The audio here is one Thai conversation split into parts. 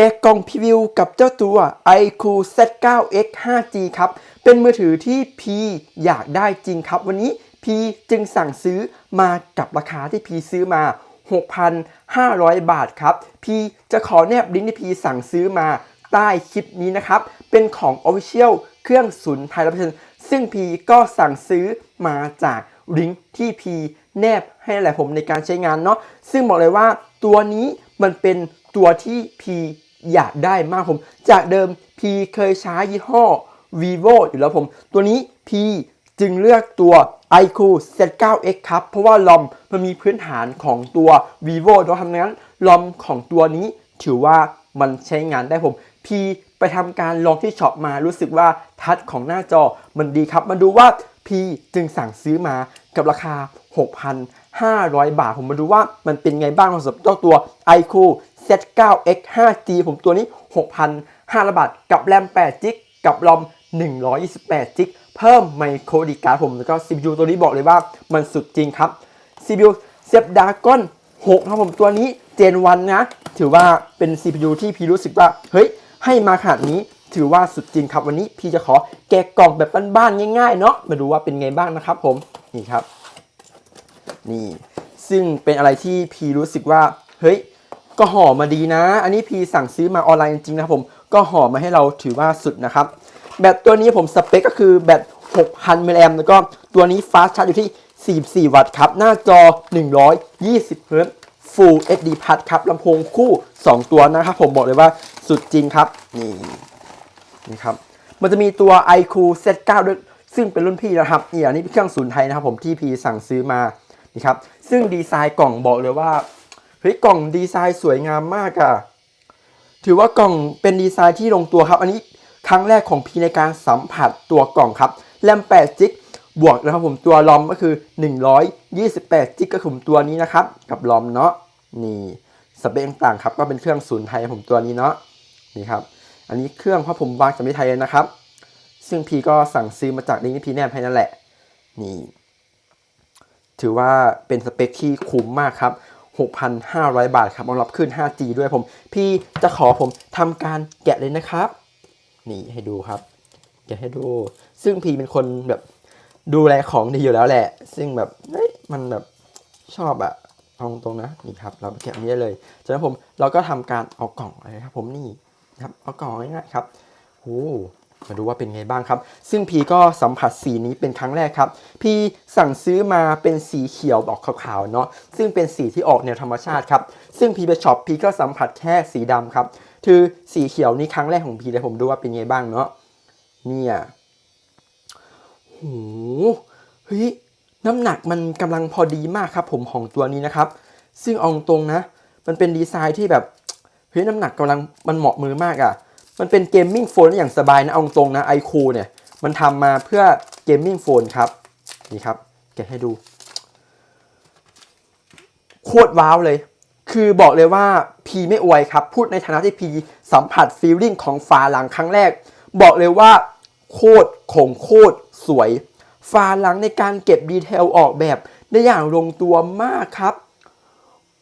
แกะกล่องพรีวิวกับเจ้าตัว iQ Z9X 5G ครับ เป็นมือถือที่พีอยากได้จริงครับ วันนี้พีจึงสั่งซื้อมากับราคาที่พีซื้อมา 6,500 บาทครับ พีจะขอแนบลิงก์ที่พีสั่งซื้อมาใต้คลิปนี้นะครับ เป็นของ Official เครื่องศูนย์ไทยร้อยเปอร์เซ็นต์ซึ่งพีก็สั่งซื้อมาจากลิงก์ที่พีแนบให้แหละผมในการใช้งานเนาะซึ่งบอกเลยว่าตัวนี้มันเป็นตัวที่พี อยากได้มากผม จากเดิมพีเคยใช้ยี่ห้อ vivo อยู่แล้วผม ตัวนี้พีจึงเลือกตัว iQ Z9X ครับ เพราะว่าลอมมันมีพื้นฐานของตัว vivo เนาะทำงั้นลอมของตัวนี้ถือว่ามันใช้งานได้ผมพีไปทำการลองที่ช็อปมารู้สึกว่าทัชของหน้าจอมันดีครับ มาดูว่าพีจึงสั่งซื้อมากับราคา 6,500 บาท ผมมาดูว่ามันเป็นไงบ้างสำหรับเจ้าตัว iQ Z9X 5G ผมตัวนี้ 6,500 บาท กับแรม8 g b กับรอม 128 g b เพิ่มไมโครดีการ์ดผมแล้วก็ CPU ตัวนี้บอกเลยว่ามันสุดจริงครับ CPU Snapdragon 6ครับผมตัวนี้ Gen 1 นะ ถือว่าเป็น CPU ที่พี่รู้สึกว่า เฮ้ย ให้มาขนาดนี้ถือว่าสุดจริงครับวันนี้พี่จะขอแกะกล่องแบบบ้านๆง่ายๆเนาะมาดูว่าเป็นไงบ้างนะครับผมนี่ครับ นี่ ซึ่งเป็นอะไรที่พีรู้สึกว่า เฮ้ย ก็ห่อมาดีนะ อันนี้พีสั่งซื้อมาออนไลน์จริงๆนะครับผม ก็ห่อมาให้เราถือว่าสุดนะครับ แบตตัวนี้ผมสเปคก็คือแบต 6,000 มิลลิแอมป์แล้วก็ตัวนี้ฟาสชาร์จอยู่ที่ 44 วัตต์ครับ หน้าจอ 120เฮิร์ต Full HD Plus ครับลำโพงคู่ 2 ตัวนะครับผมบอกเลยว่าสุดจริงครับ นี่นี่ครับ มันจะมีตัว iQ Z9 ด้วยซึ่งเป็นรุ่นพี่นะครับนี่อันนี้เป็นเครื่องศูนย์ไทยนะครับผมที่พีสั่งซื้อมานี่ครับซึ่งดีไซน์กล่องบอกเลยว่า เฮ้ยกล่องดีไซน์สวยงามมากอะถือว่ากล่องเป็นดีไซน์ที่ลงตัวครับ อันนี้ครั้งแรกของพีในการสัมผัสตัวกล่องครับแรม8จิกบวกนะครับผมตัวลอมก็คือ 128จิกก็คือผมตัวนี้นะครับ กับลอมเนาะนี่สเปคต่างครับก็เป็นเครื่องศูนย์ไทยผมตัวนี้เนาะนี่ครับ อันนี้เครื่องเพราะผมวางจากไม่ไทยนะครับ ซึ่งพีก็สั่งซื้อมาจากลิงก์ที่พีแนบให้นั่นแหละนี่ถือว่าเป็นสเปคที่คุ้มมากครับ 6,500 บาทครับรองรับขึ้น 5G ด้วยผม พี่จะขอผมทำการแกะเลยนะครับ นี่ให้ดูครับ แกะให้ดู ซึ่งพี่เป็นคนแบบดูแลของดีอยู่แล้วแหละ ซึ่งแบบเฮ้ยมันแบบชอบอะเอาตรงๆนะนี่ครับ เราแกะนี้ได้เลยจากนั้นผมเราก็ทำการเอากล่องอะไรครับ ผมนี่ครับเอากล่องง่ายๆครับโอ้ มาดูว่าเป็นไงบ้างครับ ซึ่งพีก็สัมผัสสีนี้เป็นครั้งแรกครับ พีสั่งซื้อมาเป็นสีเขียวออกขาวๆเนาะ ซึ่งเป็นสีที่ออกแนวธรรมชาติครับ ซึ่งพีไปช็อปพีก็สัมผัสแค่สีดำครับ คือสีเขียวนี่ครั้งแรกของพีเลยผมดูว่าเป็นไงบ้างเนาะ เนี่ยโหเฮ้ย น้ำหนักมันกำลังพอดีมากครับ ผมของตัวนี้นะครับ ซึ่งอาตรงนะ มันเป็นดีไซน์ที่แบบ เฮ้ย น้ำหนักกำลังมันเหมาะมือมากอะ่ะ มันเป็นเกมมิ่งโฟนอย่างสบายนะเอาตรงนะไอคูเนี่ย มันทำมาเพื่อเกมมิ่งโฟนครับ นี่ครับแกะให้ดู โคตรว้าวเลย คือบอกเลยว่าพีไม่อวยครับ พูดในฐานะที่พีสัมผัสฟีลลิ่งของฝาหลังครั้งแรก บอกเลยว่า โคตรคงโคตรสวยฝาหลังในการเก็บดีเทลออกแบบได้อย่างลงตัวมากครับ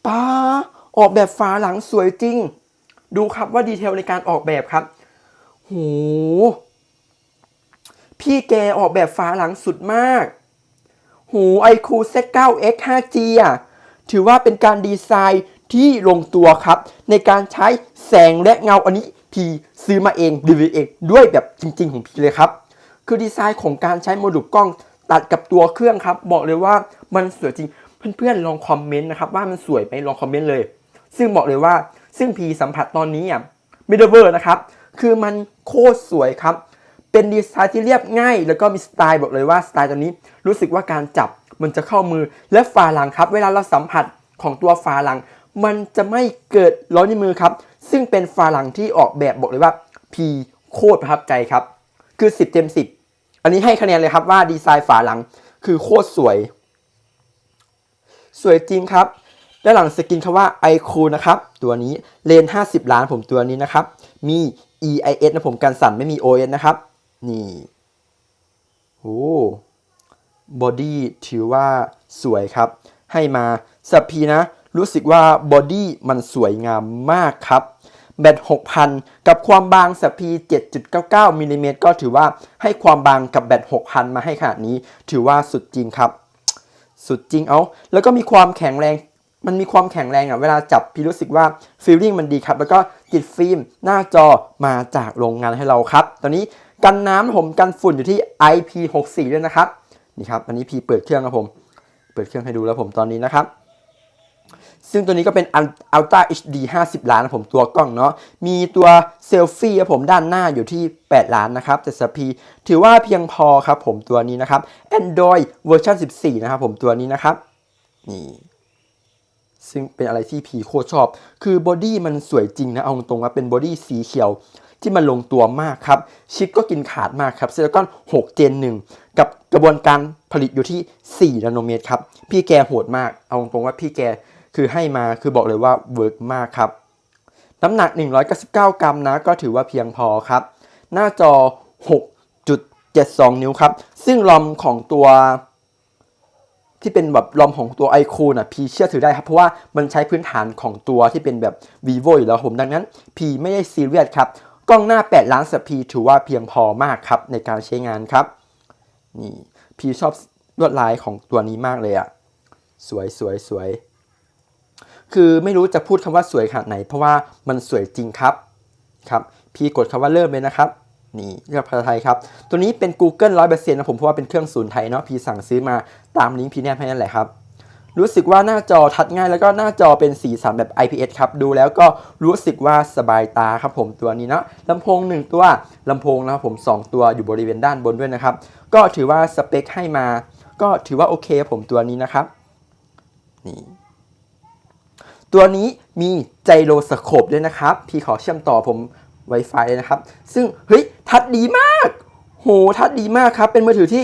ป้าออกแบบฝาหลังสวยจริง ดูครับว่าดีเทลในการออกแบบครับโหพี่แกออกแบบฝาหลังสุดมากหูไอคู Z9X 5G อะ ถือว่าเป็นการดีไซน์ที่ลงตัวครับ ในการใช้แสงและเงาอันนี้พีซื้อมาเองรีวิวเองด้วยแบบจริง ๆ ของพีเลยครับ คือดีไซน์ของการใช้โมดูลกล้องตัดกับตัวเครื่องครับ บอกเลยว่ามันสวยจริง เพื่อนๆลองคอมเมนต์นะครับว่ามันสวยไหมลองคอมเมนต์เลย ซึ่งบอกเลยว่า ซึ่งพีสัมผัสตอนนี้อะมิดเดิลเวอร์นะครับคือมันโคตรสวยครับ เป็นดีไซน์ที่เรียบง่าย แล้วก็มีสไตล์บอกเลยว่าสไตล์ตัวนี้รู้สึกว่าการจับมันจะเข้ามือและฝาหลังครับ เวลาเราสัมผัสของตัวฝาหลัง มันจะไม่เกิดร้อนในมือครับ ซึ่งเป็นฝาหลังที่ออกแบบบอกเลยว่าพีโคตรประทับใจครับ คือ 10 เต็ม 10 อันนี้ให้คะแนนเลยครับว่าดีไซน์ฝาหลังคือโคตรสวย สวยจริงครับ ด้านหลังสกินคำว่า iQ นะครับตัวนี้เลน 50 ล้านผมตัวนี้นะครับ มี EIS นะผมกันสั่นไม่มี OS นะครับ นี่โอ้บอดี้ถือว่าสวยครับ ให้มาสับพีนะ รู้สึกว่าบอดี้มันสวยงามมากครับแบต6,000 กับความบางสัพี 7.99มิลลิเมตรก็ถือว่าให้ความบางกับแบต6,000 มาให้ขนาดนี้ ถือว่าสุดจริงครับ สุดจริงเอา แล้วก็มีความแข็งแรง มันมีความแข็งแรงอะเวลาจับพี่รู้สึกว่าฟีลลิ่งมันดีครับ แล้วก็ติดฟิล์มหน้าจอมาจากโรงงานให้เราครับ ตอนนี้กันน้ำผมกันฝุ่นอยู่ที่ IP64 ด้วยนะครับนี่ครับอันนี้พี่เปิดเครื่องครับผม เปิดเครื่องให้ดูแล้วผมตอนนี้นะครับ ซึ่งตัวนี้ก็เป็น Ultra HD 50 ล้านนะผมตัวกล้องเนาะมีตัวเซลฟี่ครับผมด้านหน้าอยู่ที่ 8 ล้านนะครับแต่สปีถือว่าเพียงพอครับผมตัวนี้นะครับ Android เวอร์ชัน14 นะครับผมตัวนี้นะครับนี่ ซึ่งเป็นอะไรที่พีโคชอบ คือบอดี้มันสวยจริงนะ เอาตรงๆว่าเป็นบอดี้สีเขียวที่มันลงตัวมากครับ ชิปก็กินขาดมากครับเซลกอน6 เจน 1 กับกระบวนการผลิตอยู่ที่ 4 นาโนเมตรครับ พี่แกโหดมาก เอาตรงๆว่าพี่แกคือให้มาคือบอกเลยว่าเวิร์กมากครับ น้ำหนัก 199 กรัมนะ ก็ถือว่าเพียงพอครับ หน้าจอ 6.72 นิ้วครับ ซึ่งลอมของตัว ที่เป็นแบบลอมของตัวไอคูน่ะพีเชื่อถือได้ครับ เพราะว่ามันใช้พื้นฐานของตัวที่เป็นแบบ vivo อยู่แล้วผมดังนั้นพีไม่ได้ซีเรียสครับ กล้องหน้า 8 ล้านสปีถือว่าเพียงพอมากครับ ในการใช้งานครับ นี่พีชอบลวดลายของตัวนี้มากเลยอะสวยสวยสวยคือไม่รู้จะพูดคำว่าสวยขนาดไหน เพราะว่ามันสวยจริงครับครับพีกดคำว่าเริ่มเลยนะครับ นี่เลือกภาษาไทยครับ ตัวนี้เป็น Google 100%นะผมเพราะว่าเป็นเครื่องศูนย์ไทยเนาะพี่สั่งซื้อมาตามลิงก์พี่แนบให้นั่นแหละครับรู้สึกว่าหน้าจอทัดง่ายแล้วก็หน้าจอเป็นสีสันแบบ IPS ครับ ดูแล้วก็รู้สึกว่าสบายตาครับผมตัวนี้เนาะลำโพง 1 ตัวลำโพงนะครับผม 2 ตัวอยู่บริเวณด้านบนด้วยนะครับ ก็ถือว่าสเปคให้มา ก็ถือว่าโอเคผมตัวนี้นะครับนี่ตัวนี้มีไจโรสโคปด้วยนะครับ พี่ขอเชื่อมต่อผม Wi-Fi เลยนะครับ ซึ่งเฮ้ยทัดดีมาก โหทัดดีมากครับ เป็นมือถือที่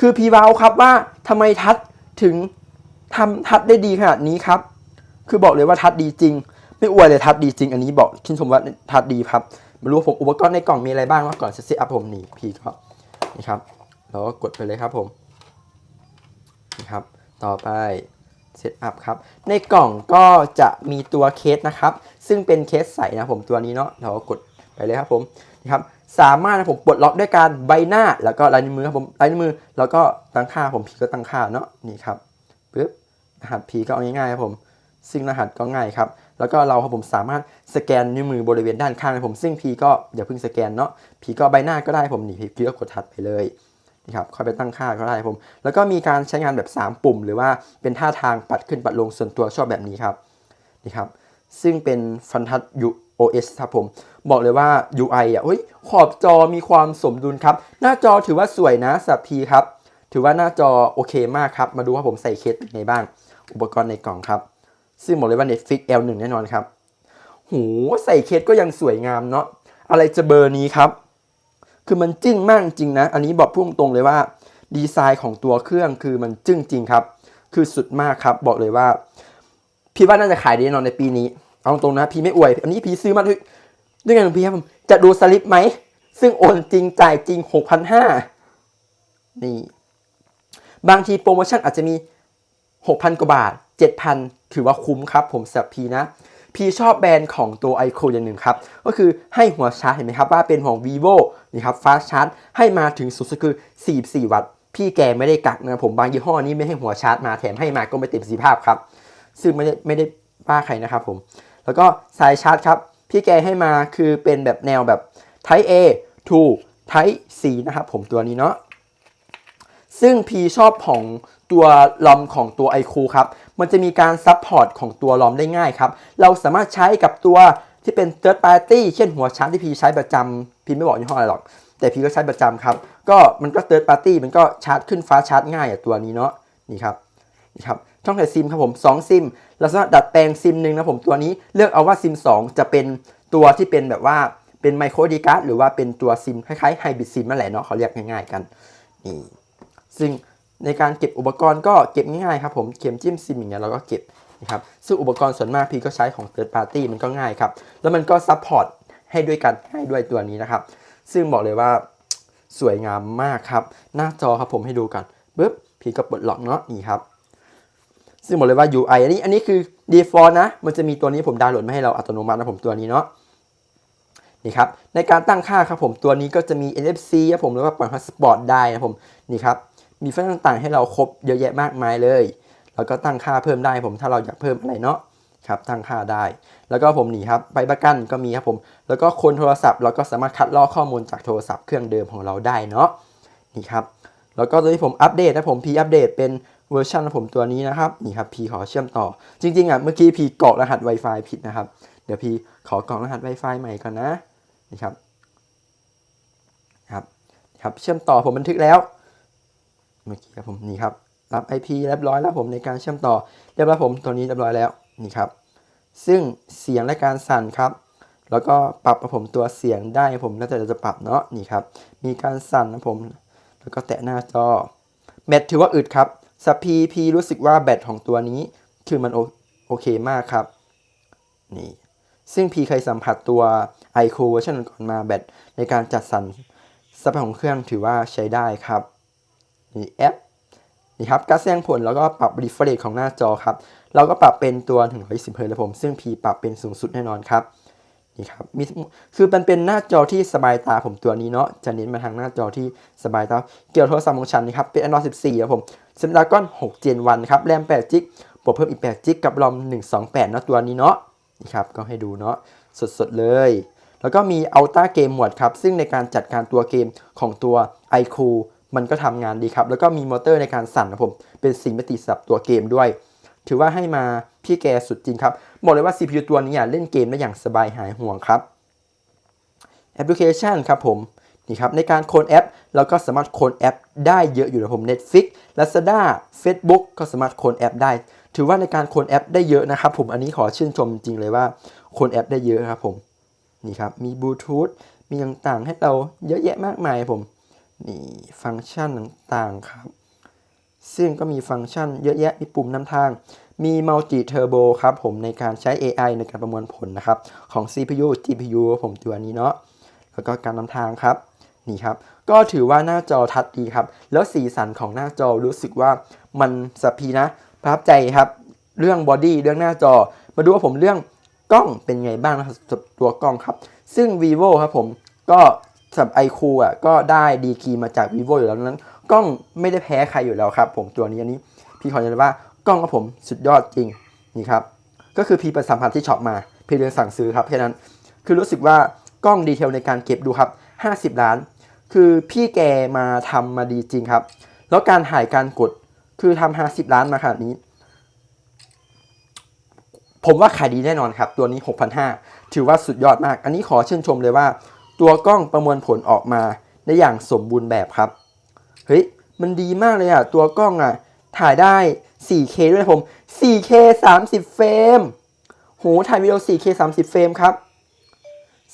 คือพีวาวครับว่าทำไมทัดถึงทำทัดได้ดีขนาดนี้ครับ คือบอกเลยว่าทัดดีจริง ไม่อวยเลยทัดดีจริง อันนี้บอกชื่นชมว่าทัดดีครับมารู้ผมอุปกรณ์ในกล่องมีอะไรบ้างว่าก่อนจะเซตอัพผมนี่พี่ครับนี่ครับเราก็กดไปเลยครับผมนี่ครับ ต่อไปเซตอัพครับ ในกล่องก็จะมีตัวเคสนะครับ ซึ่งเป็นเคสใสนะผมตัวนี้เนาะเราก็กดไปเลยครับผมนี่ครับสามารถนะผมปลดล็อกด้วยการใบหน้าแล้วก็ลายนิ้วมือครับผมลายนิ้วมือแล้วก็ตั้งค่าผมพีก็ตั้งค่าเนาะนี่ครับปึ๊บรหัสพีก็เอาง่ายๆครับผมซึ่งรหัสก็ง่ายครับแล้วก็เราครับผมสามารถสแกนนิ้วมือบริเวณด้านข้างผมซึ่งพีก็อย่าเพิ่งสแกนเนาะพีก็ใบหน้าก็ได้ผมนี่พีก็กดทัดไปเลยนี่ครับค่อยไปตั้งค่าก็ได้ผม แล้วก็มีการใช้งานแบบ 3 ปุ่ม หรือว่าเป็นท่าทางปัดขึ้นปัดลงส่วนตัวชอบแบบนี้ครับนี่ครับ ซึ่งเป็นฟันทัด OS ครับผม บอกเลยว่า UI อะเฮ้ยขอบจอมีความสมดุลครับ หน้าจอถือว่าสวยนะสับพีครับ ถือว่าหน้าจอโอเคมากครับ มาดูว่าผมใส่เคสเป็นไงบ้าง อุปกรณ์ในกล่องครับ ซึ่งบอกเลยว่า Netflix L1 แน่นอนครับ หูใส่เคสก็ยังสวยงามเนาะ อะไรจะเบอร์นี้ครับ คือมันจึ้งมากจริงนะ อันนี้บอกพุ่งตรงเลยว่าดีไซน์ของตัวเครื่องคือมันจึ้งจริงครับ คือสุดมากครับ บอกเลยว่า พี่ว่าน่าจะขายดีแน่นอนในปีนี้ เอาตรงนะพี่ไม่อวย อันนี้พี่ซื้อมาด้วยด้วยกันของพี่ครับผมจะดูสลิปไหม ซึ่งโอนจริงจ่ายจริง6,500นี่ บางทีโปรโมชั่นอาจจะมี6,000กว่าบาท7,000ถือว่าคุ้มครับ ผมสำหรับพีนะพีชอบแบรนด์ของตัว i q o อย่างหนึ่งครับ ก็คือให้หัวชาร์จเห็นไหมครับว่าเป็นของ vivo นี่ครับ fast charge ให้มาถึงสุดสุดคือ 44 วัตต์ พี่แกไม่ได้กักนะผมบางยี่ห้อนี้ไม่ให้หัวชาร์จมาแถมให้มาก็ไม่เต็มประสิทธิภาพครับ ซึ่งไม่ได้ไม่ได้ป้าใครนะครับผม แล้วก็สายชาร์จครับ พี่แกให้มาคือเป็นแบบแนวแบบ Type A to Type C นะครับผมตัวนี้เนาะซึ่งพีชอบของตัวลอมของตัว iQ ครับ มันจะมีการซับพอร์ตของตัวลอมได้ง่ายครับ เราสามารถใช้กับตัวที่เป็น third party เช่นหัวชาร์จที่พีใช้ประจำพีไม่บอกยี่ห้ออะไรหรอก แต่พีก็ใช้ประจำครับ ก็มันก็ third party มันก็ชาร์จขึ้นฟ้าชาร์จง่ายอะตัวนี้เนาะนี่ครับนี่ครับ ช่องใส่ซิมครับผม2ซิมเราสามารถดัดแปลงซิมหนึ่งนะผมตัวนี้เลือกเอาว่าซิม 2 จะเป็นตัวที่เป็นแบบว่าเป็นไมโครดีการ์ดหรือว่าเป็นตัวซิมคล้ายๆไฮบริดซิมนั่นแหละเนาะเขาเรียกง่ายๆกันนี่ซึ่งในการเก็บอุปกรณ์ก็เก็บง่ายๆครับผมเข็มจิ้มซิมอย่างเงี้ยเราก็เก็บนะครับซึ่งอุปกรณ์ส่วนมากพี่ก็ใช้ของ third party มันก็ง่ายครับแล้วมันก็ซัพพอร์ตให้ด้วยกันให้ด้วยตัวนี้นะครับ ซึ่งบอกเลยว่าสวยงามมากครับ หน้าจอครับผมให้ดูกันปึ๊บพี่ก็ปลดล็อกเนาะนี่ครับ ซึ่งบอกเลยว่า UI อันนี้อันนี้คือ default นะ มันจะมีตัวนี้ผมดาวน์โหลดมาให้เราอัตโนมัตินะผมตัวนี้เนาะนี่ครับในการตั้งค่าครับผมตัวนี้ก็จะมี NFC ครับผมแล้วก็ปล่อยพาสปอร์ตได้นะผมนี่ครับมีฟังก์ชันต่างๆ ให้เราครบเยอะแยะมากมายเลยแล้วก็ตั้งค่าเพิ่มได้ผมถ้าเราอยากเพิ่มอะไรเนาะครับตั้งค่าได้ แล้วก็ผมนี่ครับใบประกันก็มีครับผม แล้วก็คนโทรศัพท์เราก็สามารถคัดลอกข้อมูลจากโทรศัพท์เครื่องเดิมของเราได้เนาะนี่ครับแล้วก็ตัวที่ผมอัปเดตนะผมพีอัปเดตเป็น เวอร์ชันของผมตัวนี้นะครับนี่ครับพีขอเชื่อมต่อ จริงๆอะเมื่อกี้พีกรอกรหัส Wi-Fi ผิดนะครับ เดี๋ยวพีขอกรอกรหัส Wi-Fi ใหม่ก่อนนะนี่ครับครับครับเชื่อมต่อผมบันทึกแล้ว เมื่อกี้ครับผมนี่ครับรับ IP เรียบร้อยแล้วผมในการเชื่อมต่อเรียบร้อยผมตัวนี้เรียบร้อยแล้วนี่ครับ ซึ่งเสียงและการสั่นครับแล้วก็ปรับผมตัวเสียงได้ผมแล้วแต่เราจะปรับเนาะนี่ครับ มีการสั่นนะผม แล้วก็แตะหน้าจอแบตถือว่าอึดครับ สพีพีรู้สึกว่าแบตของตัวนี้ คือมันโอโอเคมากครับ นี่ซึ่งพีเคยสัมผัสตัว i q o เวอร์ชันก่อนมาแบตในการจัดสรรสเปคของเครื่องถือว่าใช้ได้ครับนี่แอปนี่ครับการแสดงผลแล้วก็ปรับ refresh ของหน้าจอครับ เราก็ปรับเป็นตัว 120 Hz แล้วผม ซึ่ง P ปรับเป็นสูงสุดแน่นอนครับ นี่ครับมีคือมันเป็นหน้าจอที่สบายตาผมตัวนี้เนาะจะเน้นมาทางหน้าจอที่สบายตา เกี่ยวโทรศัพท์ของฉันนะครับเป็น Android 14ครับผม Snapdragon 6 Gen 1ครับแรม8 g b บวกเพิ่มอีก8 g b กับ ROM 128 เนาะตัวนี้เนาะนี่ครับก็ให้ดูเนาะสดๆเลย แล้วก็มี Ultra Game Mode ครับ ซึ่งในการจัดการตัวเกมของตัว iQ มันก็ทำงานดีครับ แล้วก็มีมอเตอร์ในการสั่นนะผม เป็นสีมิติสับตัวเกมด้วย ถือว่าให้มาพี่แกสุดจริงครับ บอกเลยว่า CPU ตัวนี้อะเล่นเกมได้อย่างสบายหายห่วงครับแอปพลิเคชันครับผมนี่ครับในการโคลนแอปเราก็สามารถโคลนแอปได้เยอะอยู่นะผม Netflix Lazada Facebook ก็สามารถโคลนแอปได้ ถือว่าในการโคลนแอปได้เยอะนะครับผมอันนี้ขอชื่นชมจริงเลยว่าโคลนแอปได้เยอะครับผมนี่ครับมีบลูทูธมีต่างๆ ให้เราเยอะแยะมากมายครับผมนี่ฟังก์ชันต่างๆครับ ซึ่งก็มีฟังก์ชันเยอะแยะมีปุ่มนำทาง มี Multi Turbo ครับผมในการใช้ AI ในการประมวลผลนะครับ ของ CPU GPU ผมตัวนี้เนาะแล้วก็การนำทางครับนี่ครับ ก็ถือว่าหน้าจอทัดดีครับ แล้วสีสันของหน้าจอรู้สึกว่ามันสพีนะประทับใจครับ เรื่องบอดี้เรื่องหน้าจอ มาดูว่าผมเรื่องกล้องเป็นไงบ้างนะครับตัวกล้องครับ ซึ่ง vivo ครับผมก็สำหรับ iQ อะก็ได้ดีกีมาจาก vivo อยู่แล้วนั้น กล้องไม่ได้แพ้ใครอยู่แล้วครับ ผมตัวนี้อันนี้ พี่ขอยืนยันว่ากล้องของผมสุดยอดจริงนี่ครับก็คือพี่ไปสัมผัสที่ช็อปมาพี่เดินสั่งซื้อครับแค่นั้น คือรู้สึกว่ากล้องดีเทลในการเก็บดูครับ 50 ล้าน คือพี่แกมาทำมาดีจริงครับ แล้วการถ่ายการกดคือทำ50 ล้านมาขนาดนี้ ผมว่าขายดีแน่นอนครับ ตัวนี้ 6,500 ถือว่าสุดยอดมาก อันนี้ขอชื่นชมเลยว่า ตัวกล้องประมวลผลออกมาได้อย่างสมบูรณ์แบบครับ เฮ้ย มันดีมากเลยอะตัวกล้องอะถ่ายได้ 4K ด้วยนะผม 4K 30 เฟรม โห ถ่ายวิดีโอ 4K 30 เฟรมครับ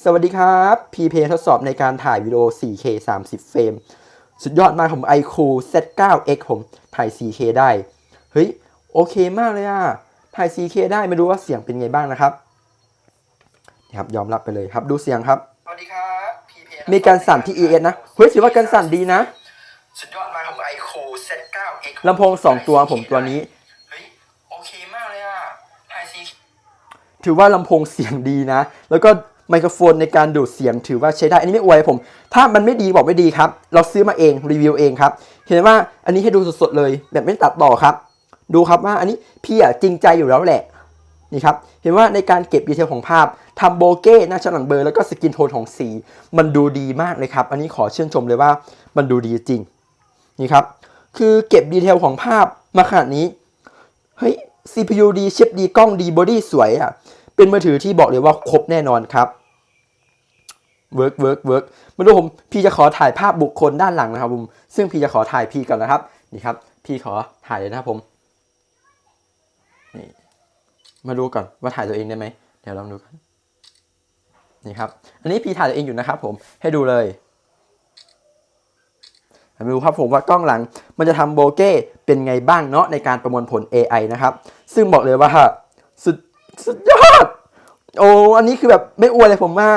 สวัสดีครับพีเพทดสอบในการถ่ายวิดีโอ 4K 30 เฟรม สุดยอดมากผม iQ Z9X ผม ถ่าย 4K ได้ เฮ้ย โอเคมากเลยอะถ่าย 4K ได้ ไม่รู้ว่าเสียงเป็นไงบ้างนะครับนี่ครับยอมรับไปเลยครับ ดูเสียงครับ สวัสดีครับพีเพมีการสั่นที่ ES นะ เฮ้ยถือว่าการสั่นดีนะ สุดยอดมากของไอโค Z9X ลำโพง2ตัวผมตัวนี้ เฮ้ยโอเคมากเลยอะถ่ายซีถือว่าลำโพงเสียงดีนะ แล้วก็ไมโครโฟนในการดูดเสียงถือว่าใช้ได้ อันนี้ไม่อวยผม ถ้ามันไม่ดีบอกไม่ดีครับ เราซื้อมาเองรีวิวเองครับ เห็นไหมว่าอันนี้ให้ดูสดๆเลย แบบไม่ตัดต่อครับ ดูครับว่าอันนี้พี่อะจริงใจอยู่แล้วแหละ นี่ครับ เห็นว่าในการเก็บดีเทลของภาพทำโบเก้หน้าชั้นหลังเบลอแล้วก็สกินโทนของสี มันดูดีมากเลยครับ อันนี้ขอชื่นชมเลยว่ามันดูดีจริง นี่ครับ คือเก็บดีเทลของภาพมาขนาดนี้ เฮ้ย CPU ดีชิปดีกล้องดีบอดี้สวยอะ เป็นมือถือที่บอกเลยว่าครบแน่นอนครับเวิร์กเวิร์กเวิร์กมาดูผมพี่จะขอถ่ายภาพบุคคลด้านหลังนะครับผม ซึ่งพี่จะขอถ่ายพี่ก่อนนะครับ นี่ครับ พี่ขอถ่ายเลยนะครับผมนี่มาดูก่อนว่าถ่ายตัวเองได้ไหมเดี๋ยวลองดูกันนี่ครับ อันนี้พี่ถ่ายตัวเองอยู่นะครับผมให้ดูเลย มาดูครับผมว่ากล้องหลังมันจะทำโบเก้เป็นไงบ้างเนาะในการประมวลผล AI นะครับ ซึ่งบอกเลยว่าสุดสุดยอด โอ้อันนี้คือแบบไม่อวยเลยผมว่า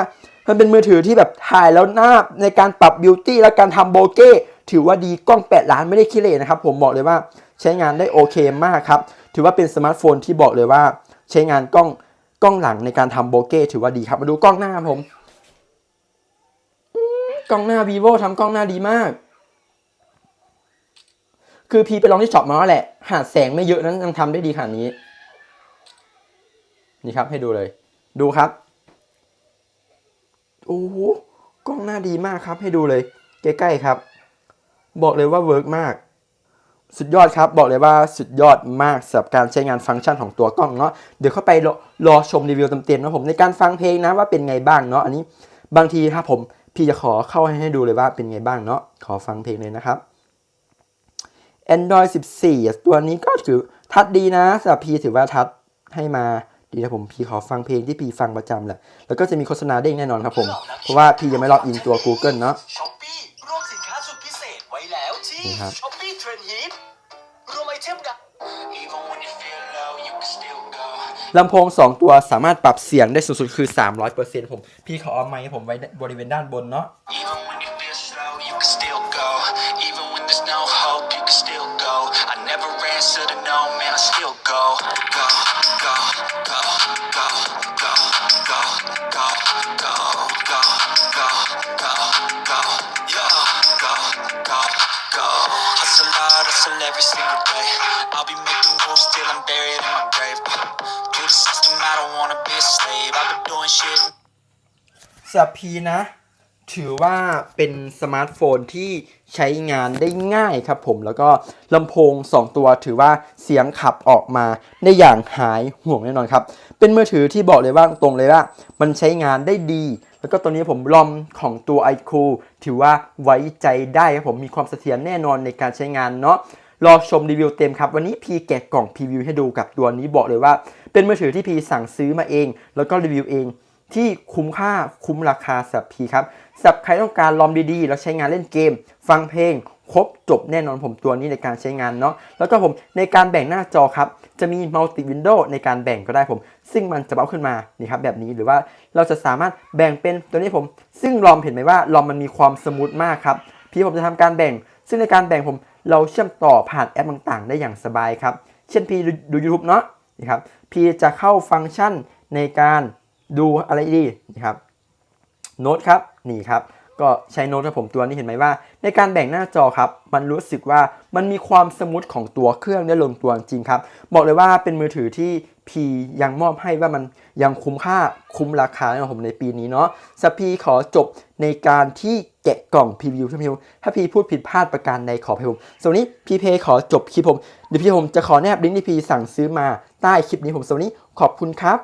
มันเป็นมือถือที่แบบถ่ายแล้วหน้าในการปรับบิวตี้และการทำโบเก้ถือว่าดีกล้อง 8 ล้านไม่ได้ขี้เหร่นะครับผมบอกเลยว่าใช้งานได้โอเคมากครับ ถือว่าเป็นสมาร์ทโฟนที่บอกเลยว่า ใช้งานกล้องกล้องหลังในการทำโบเก้ถือว่าดีครับ มาดูกล้องหน้าผม กล้องหน้า vivo ทำกล้องหน้าดีมาก คือพีไปลองที่ช็อปมาแล้วแหละ หาแสงไม่เยอะนั้นยังทำได้ดีขนาดนี้ นี่ครับให้ดูเลย ดูครับโอ้โหกล้องหน้าดีมากครับ ให้ดูเลยใกล้ๆครับ บอกเลยว่าเวิร์กมาก สุดยอดครับ บอกเลยว่าสุดยอดมากสำหรับการใช้งานฟังก์ชันของตัวกล้องเนาะเดี๋ยวเข้าไปรออชมรีวิวเต็มๆนะผมในการฟังเพลงนะว่าเป็นไงบ้างเนาะอันนี้บางทีถ้าผมพี่จะขอเข้าให้ดูเลยว่าเป็นไงบ้างเนาะขอฟังเพลงเลยนะครับ Android 14อะตัวนี้ก็ถือทัดดีนะสำหรับพีถือว่าทัดให้มาดีนะผมพี่ขอฟังเพลงที่พี่ฟังประจำแหละแล้วก็จะมีโฆษณาเด้งแน่นอนครับผม เพราะว่าพี่ยังไม่ล็อกอินตัว Google เนาะช้อปปี้รวมสินค้าสุดพิเศษไว้แล้วที่นี่ครับช้อปปี้เทรนด์ฮิตรวมไอเทมดัง Even when you feel low you can still go ลำโพง 2 ตัวสามารถปรับเสียงได้สูงสุดคือ 300%ผม พี่ขอเอาไมค์ผมไว้บริเวณด้านบนเนาะ สำหรับพีนะ ถือว่าเป็นสมาร์ทโฟนที่ใช้งานได้ง่ายครับผมแล้วก็ลำโพง 2 ตัวถือว่าเสียงขับออกมาได้อย่างหายห่วงแน่นอนครับ เป็นมือถือที่บอกเลยว่าตรงเลยว่า มันใช้งานได้ดี แล้วก็ตัวนี้ผมลอมของตัว iQ ถือว่าไว้ใจได้ครับผมมีความเสถียรแน่นอนในการใช้งานเนาะ รอชมรีวิวเต็มครับ วันนี้พีแกะกล่องพรีวิวให้ดูกับตัวนี้บอกเลยว่า เป็นมือถือที่พีสั่งซื้อมาเอง แล้วก็รีวิวเอง ที่คุ้มค่าคุ้มราคาสับพีครับสับใครต้องการลอมดีๆ แล้วใช้งานเล่นเกม ฟังเพลงครบจบแน่นอนผมตัวนี้ในการใช้งานเนาะแล้วก็ผมในการแบ่งหน้าจอครับ จะมีมัลติวินโดว์ในการแบ่งก็ได้ผม ซึ่งมันจะเบ้าขึ้นมานี่ครับแบบนี้หรือว่าเราจะสามารถแบ่งเป็นตัวนี้ผม ซึ่งลอมเห็นไหมว่าลอมมันมีความสมูทมากครับพี่ผมจะทำการแบ่ง ซึ่งในการแบ่งผม เราเชื่อมต่อผ่านแอปต่างๆ ได้อย่างสบายครับ เช่นพี่ดู YouTube เนาะนี่ครับพี่จะเข้าฟังก์ชันในการดูอะไรดีนี่ครับโน้ตครับนี่ครับก็ใช้โน้ตครับผมตัวนี้เห็นไหมว่า ในการแบ่งหน้าจอครับมันรู้สึกว่ามันมีความสมูทของตัวเครื่องได้ลงตัวจริงครับบอกเลยว่าเป็นมือถือที่ P ยังมอบให้ว่ามันยังคุ้มค่าคุ้มราคาของผมในปีนี้เนาะสพีขอจบในการที่แกะกล่องพรีวิวท่านผู้ชมถ้าพีพูดผิดพลาดประการใดขออภัยผมส่วนนี้พีเพขอจบคลิปผมเดี๋ยวพี่ผมจะขอแนบลิงก์ที่พีสั่งซื้อมาใต้คลิปนี้ผมส่วนนี้ขอบคุณครับ